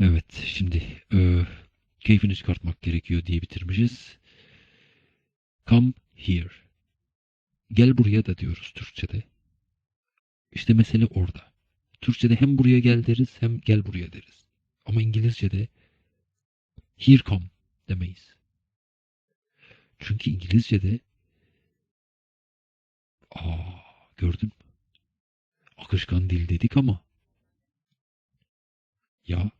Evet, şimdi e, keyfini çıkartmak gerekiyor diye bitirmişiz. Come here. Gel buraya da diyoruz Türkçe'de. İşte mesele orada. Türkçe'de hem buraya gel deriz hem gel buraya deriz. Ama İngilizce'de here come demeyiz. Çünkü İngilizce'de aa gördün mü? Akışkan dil dedik ama ya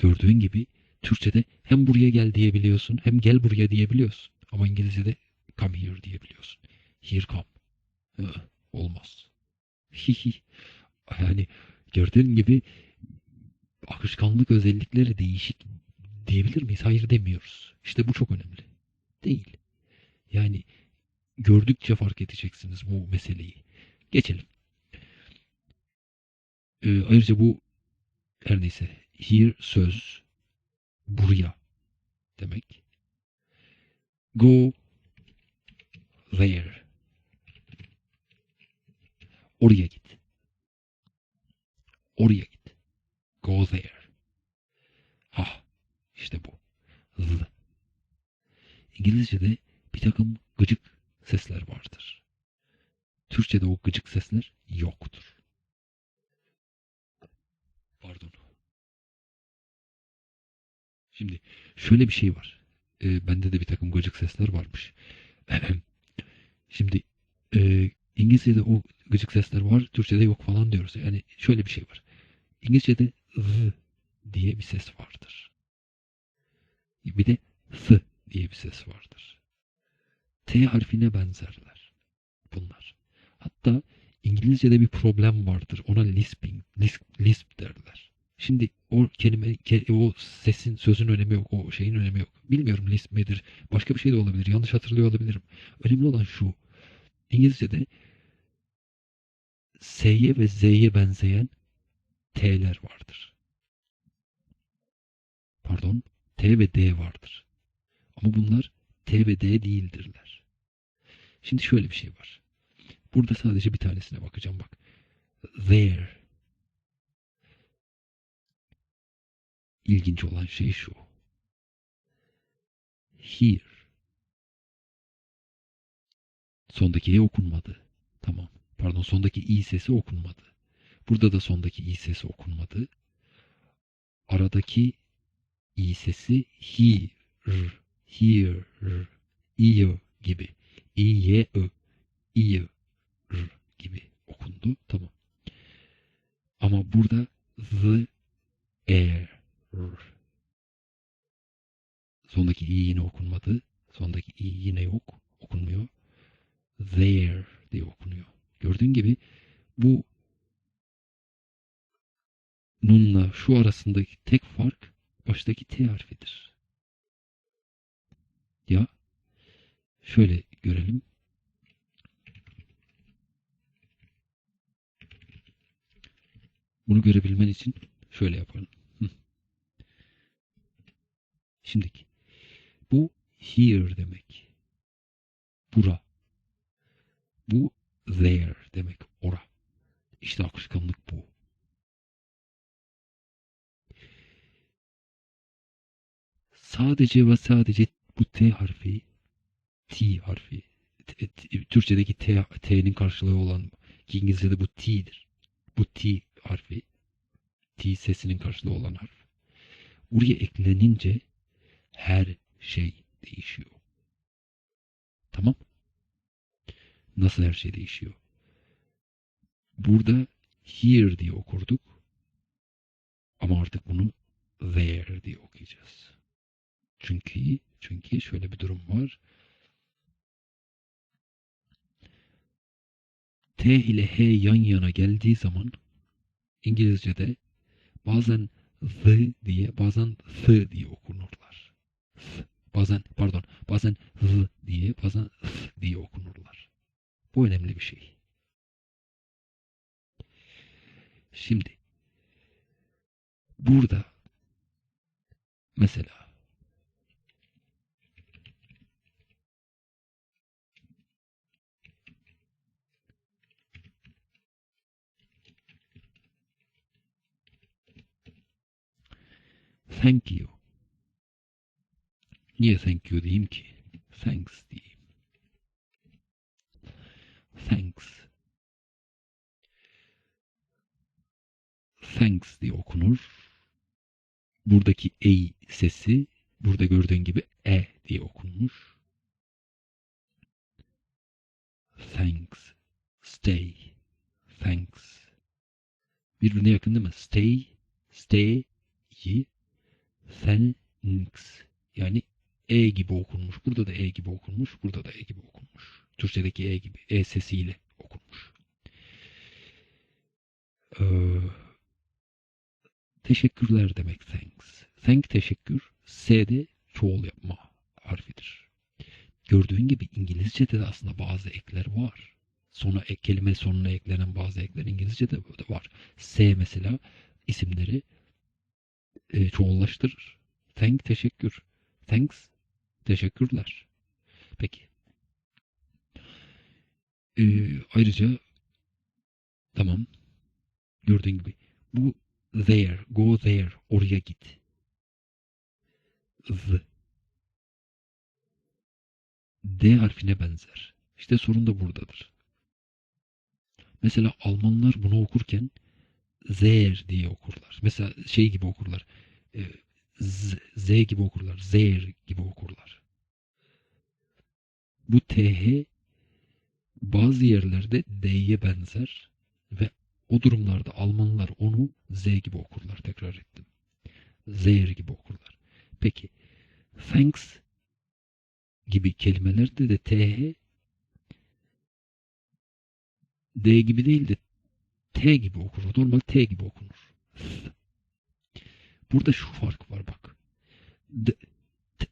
gördüğün gibi Türkçe'de hem buraya gel diyebiliyorsun hem gel buraya diyebiliyorsun. Ama İngilizce'de come here diyebiliyorsun. Here come. Hı, olmaz. Yani gördüğün gibi akışkanlık özellikleri değişik diyebilir miyiz? Hayır demiyoruz. İşte bu çok önemli. Değil. Yani gördükçe fark edeceksiniz bu meseleyi. Geçelim. Ee, ayrıca bu her neyse here söz buraya demek. Go there. Oraya git. Oraya git. Go there. Ha, işte bu. Z. İngilizce'de bir takım gıcık sesler vardır. Türkçe'de o gıcık sesler yoktur. Pardon. Şimdi şöyle bir şey var. E, bende de bir takım gıcık sesler varmış. Şimdi e, İngilizce'de o gıcık sesler var, Türkçe'de yok falan diyoruz. Yani şöyle bir şey var. İngilizce'de z diye bir ses vardır. Bir de s diye bir ses vardır. T harfine benzerler bunlar. Hatta İngilizce'de bir problem vardır. Ona lisping, lisp, lisp derler. Şimdi o kelime, o sesin, sözün önemi yok, o şeyin önemi yok. Bilmiyorum lisp midir, başka bir şey de olabilir. Yanlış hatırlıyor olabilirim. Önemli olan şu. İngilizce'de S'ye ve Z'ye benzeyen T'ler vardır. Pardon, T ve D vardır. Ama bunlar T ve D değildirler. Şimdi şöyle bir şey var. Burada sadece bir tanesine bakacağım bak. There. İlginç olan şey şu. Here. Sondaki E okunmadı. Tamam. Pardon sondaki i sesi okunmadı. Burada da sondaki i sesi okunmadı. Aradaki i sesi here, here, i gibi. i, y, ö, i, r gibi okundu. Tamam. Ama burada the, air, r. Sondaki i yine okunmadı. Sondaki i yine yok. Okunmuyor. There diye okunuyor. Gördüğün gibi bu nunla şu arasındaki tek fark baştaki T harfidir. Ya şöyle görelim. Bunu görebilmen için şöyle yapalım. Şimdiki. Bu here demek. Bura. Bu there demek. Ora. İşte akışkanlık bu. Sadece ve sadece bu T harfi T harfi Türkçedeki T, T'nin karşılığı olan ki İngilizce'de bu T'dir. Bu T harfi T sesinin karşılığı olan harf. Buraya eklenince her şey değişiyor. Tamam. Nasıl her şey değişiyor? Burada here diye okurduk. Ama artık bunu there diye okuyacağız. Çünkü çünkü şöyle bir durum var. T ile H yan yana geldiği zaman İngilizce'de bazen the diye bazen th diye okunurlar. Bazen pardon bazen z diye bazen th diye okunurlar. Bu önemli bir şey. Şimdi burada mesela thank you. Niye thank you diyeyim ki? Thanks diyeyim. Thanks. Thanks diye okunur. Buradaki e sesi burada gördüğün gibi e diye okunmuş. Thanks. Stay. Thanks. Birbirine yakın değil mi? Stay. Stay. Thanks. Yani e gibi okunmuş. Burada da e gibi okunmuş. Burada da e gibi okunmuş. Türkçedeki e gibi. E sesiyle okunmuş. Ee, teşekkürler demek thanks. Thank teşekkür. S'de çoğul yapma harfidir. Gördüğün gibi İngilizce'de de aslında bazı ekler var. Sonra ek, kelime sonuna eklenen bazı ekler İngilizce'de de var. S mesela isimleri e, çoğullaştırır. Thank teşekkür. Thanks teşekkürler. Peki. Ee, ayrıca tamam gördüğün gibi bu there, go there, oraya git. The. D harfine benzer. İşte sorun da buradadır. Mesela Almanlar bunu okurken Zer diye okurlar. Mesela şey gibi okurlar. E, Z, Z gibi okurlar. Zer gibi okurlar. Bu TH bazı yerlerde D'ye benzer ve o durumlarda Almanlar onu Z gibi okurlar. Tekrar ettim. Zer gibi okurlar. Peki thanks gibi kelimelerde de TH D gibi değil de T gibi okunur. Normal T gibi okunur. Burada şu fark var bak. D, T,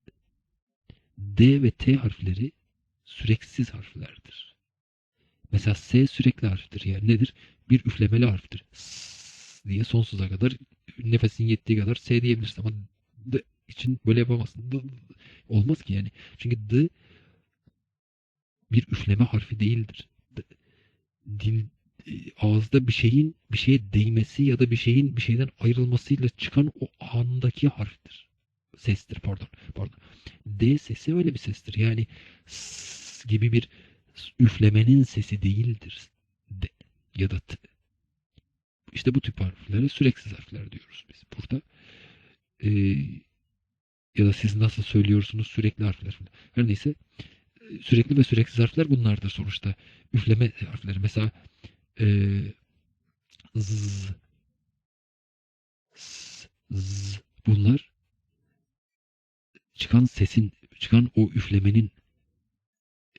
D ve T harfleri süreksiz harflerdir. Mesela S sürekli harftir. Yani nedir? Bir üflemeli harftir. S diye sonsuza kadar nefesin yettiği kadar S diyebilirsin ama D için böyle yapamazsın. D, olmaz ki yani. Çünkü D bir üfleme harfi değildir. D, dil ağızda bir şeyin bir şeye değmesi ya da bir şeyin bir şeyden ayrılmasıyla çıkan o andaki harftir. Sestir pardon. Pardon. D sesi öyle bir sestir. Yani s gibi bir üflemenin sesi değildir. D ya da t. İşte bu tip harflere süreksiz harfler diyoruz biz burada. Ee, ya da siz nasıl söylüyorsunuz sürekli harfler. Her neyse sürekli ve süreksiz harfler bunlardır sonuçta. Üfleme harfleri. Mesela e, z, s, z, bunlar çıkan sesin, çıkan o üflemenin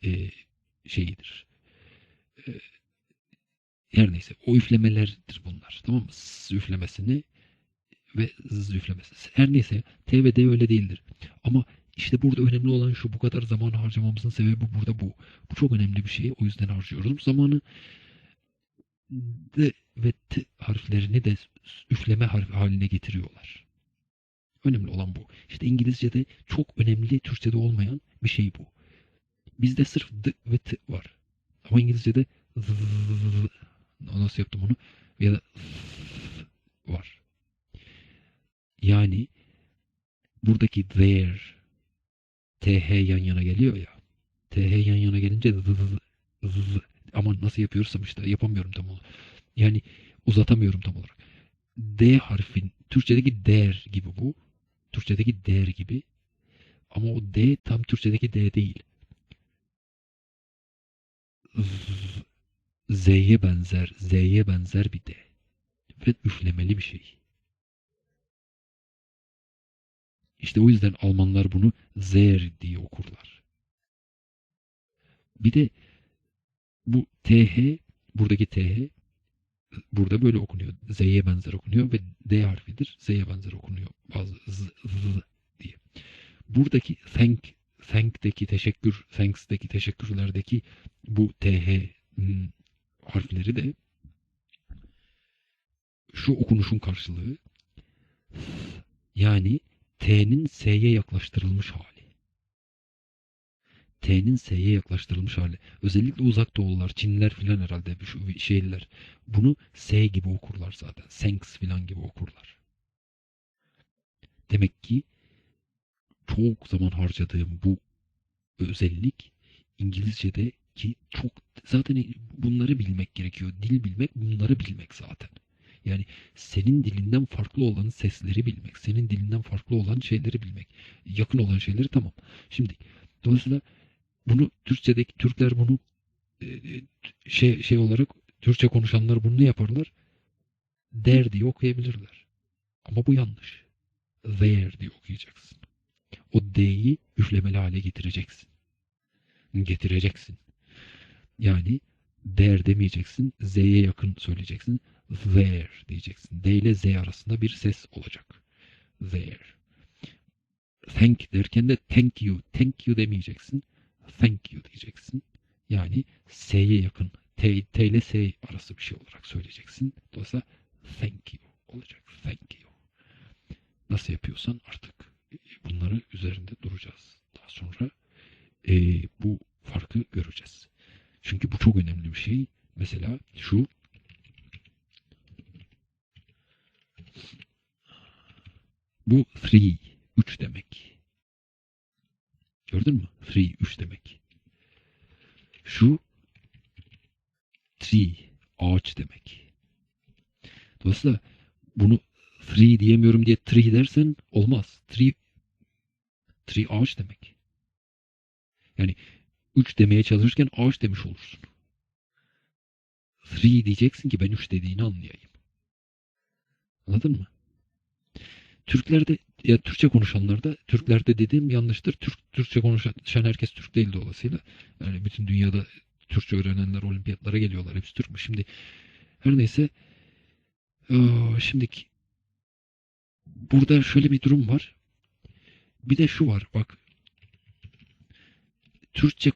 e, şeyidir. E, her neyse o üflemelerdir bunlar. Tamam mı? S üflemesini ve z üflemesi. Her neyse T ve D öyle değildir. Ama işte burada önemli olan şu bu kadar zaman harcamamızın sebebi burada bu. Bu çok önemli bir şey. O yüzden harcıyoruz zamanı. D ve T harflerini de üfleme harfi haline getiriyorlar. Önemli olan bu. İşte İngilizce'de çok önemli, Türkçe'de olmayan bir şey bu. Bizde sırf D ve T var. Ama İngilizce'de z, nasıl yaptım onu? Ya da var. Yani buradaki there TH yan yana geliyor ya. TH yan yana gelince z, z, z, ama nasıl yapıyorsam işte yapamıyorum tam olarak. Yani uzatamıyorum tam olarak. D harfin Türkçedeki der gibi bu. Türkçedeki der gibi. Ama o D tam Türkçedeki D değil. Z'ye benzer, Z'ye benzer bir D. Ve üflemeli bir şey. İşte o yüzden Almanlar bunu Zer diye okurlar. Bir de bu TH, buradaki TH burada böyle okunuyor. Z'ye benzer okunuyor ve D harfidir. Z'ye benzer okunuyor. Bazı z, z diye. Buradaki thank, thank'teki teşekkür, thanks'teki teşekkürlerdeki bu TH harfleri de şu okunuşun karşılığı yani T'nin S'ye yaklaştırılmış hali. T'nin S'ye yaklaştırılmış hali. Özellikle uzak doğulular, Çinliler filan herhalde şu şeyler. Bunu S gibi okurlar zaten. Thanks filan gibi okurlar. Demek ki çok zaman harcadığım bu özellik İngilizce'de ki çok zaten bunları bilmek gerekiyor. Dil bilmek bunları bilmek zaten. Yani senin dilinden farklı olan sesleri bilmek, senin dilinden farklı olan şeyleri bilmek, yakın olan şeyleri tamam. Şimdi dolayısıyla bunu Türkçedeki Türkler bunu e, e, şey şey olarak Türkçe konuşanlar bunu ne yaparlar? Der diye okuyabilirler. Ama bu yanlış. There diye okuyacaksın. O D'yi üflemeli hale getireceksin. Getireceksin. Yani der demeyeceksin. Z'ye yakın söyleyeceksin. There diyeceksin. D ile Z arasında bir ses olacak. There. Thank derken de thank you. Thank you demeyeceksin. Thank you diyeceksin. Yani S'ye yakın. T, T ile S arası bir şey olarak söyleyeceksin. Dolayısıyla thank you olacak. Thank you. Nasıl yapıyorsan artık bunları üzerinde duracağız. Daha sonra e, bu farkı göreceğiz. Çünkü bu çok önemli bir şey. Mesela şu bu three, üç demek. Gördün mü? Three, üç demek. Şu tree, ağaç demek. Dolayısıyla bunu three diyemiyorum diye tree dersen olmaz. Tree, tree ağaç demek. Yani üç demeye çalışırken ağaç demiş olursun. Three diyeceksin ki ben üç dediğini anlayayım. Anladın mı? Türklerde ya Türkçe konuşanlarda Türklerde dediğim yanlıştır. Türk Türkçe konuşan herkes Türk değil dolayısıyla. Yani bütün dünyada Türkçe öğrenenler olimpiyatlara geliyorlar. Hepsi Türk mü? Şimdi her neyse şimdiki burada şöyle bir durum var. Bir de şu var. Bak Türkçe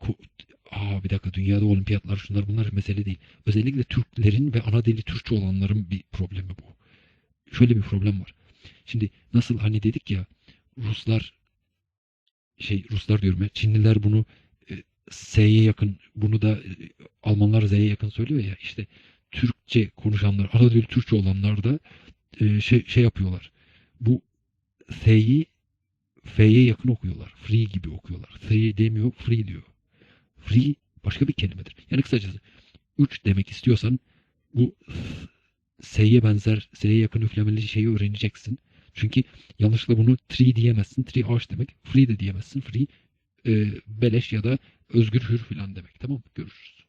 Aa bir dakika dünyada olimpiyatlar şunlar bunlar mesele değil. Özellikle Türklerin ve ana dili Türkçe olanların bir problemi bu. Şöyle bir problem var. Şimdi nasıl hani dedik ya Ruslar şey Ruslar diyorum ya Çinliler bunu e, S'ye yakın bunu da e, Almanlar Z'ye yakın söylüyor ya işte Türkçe konuşanlar ana dili Türkçe olanlar da e, şey, şey yapıyorlar. Bu S'yi F'ye yakın okuyorlar. Free gibi okuyorlar. Free demiyor, free diyor. Free başka bir kelimedir. Yani kısacası 3 demek istiyorsan bu S'ye benzer, S'ye yakın üflemeli şeyi öğreneceksin. Çünkü yanlışlıkla bunu tree diyemezsin. Tree ağaç demek. Free de diyemezsin. Free e, beleş ya da özgür hür falan demek. Tamam mı? Görüşürüz.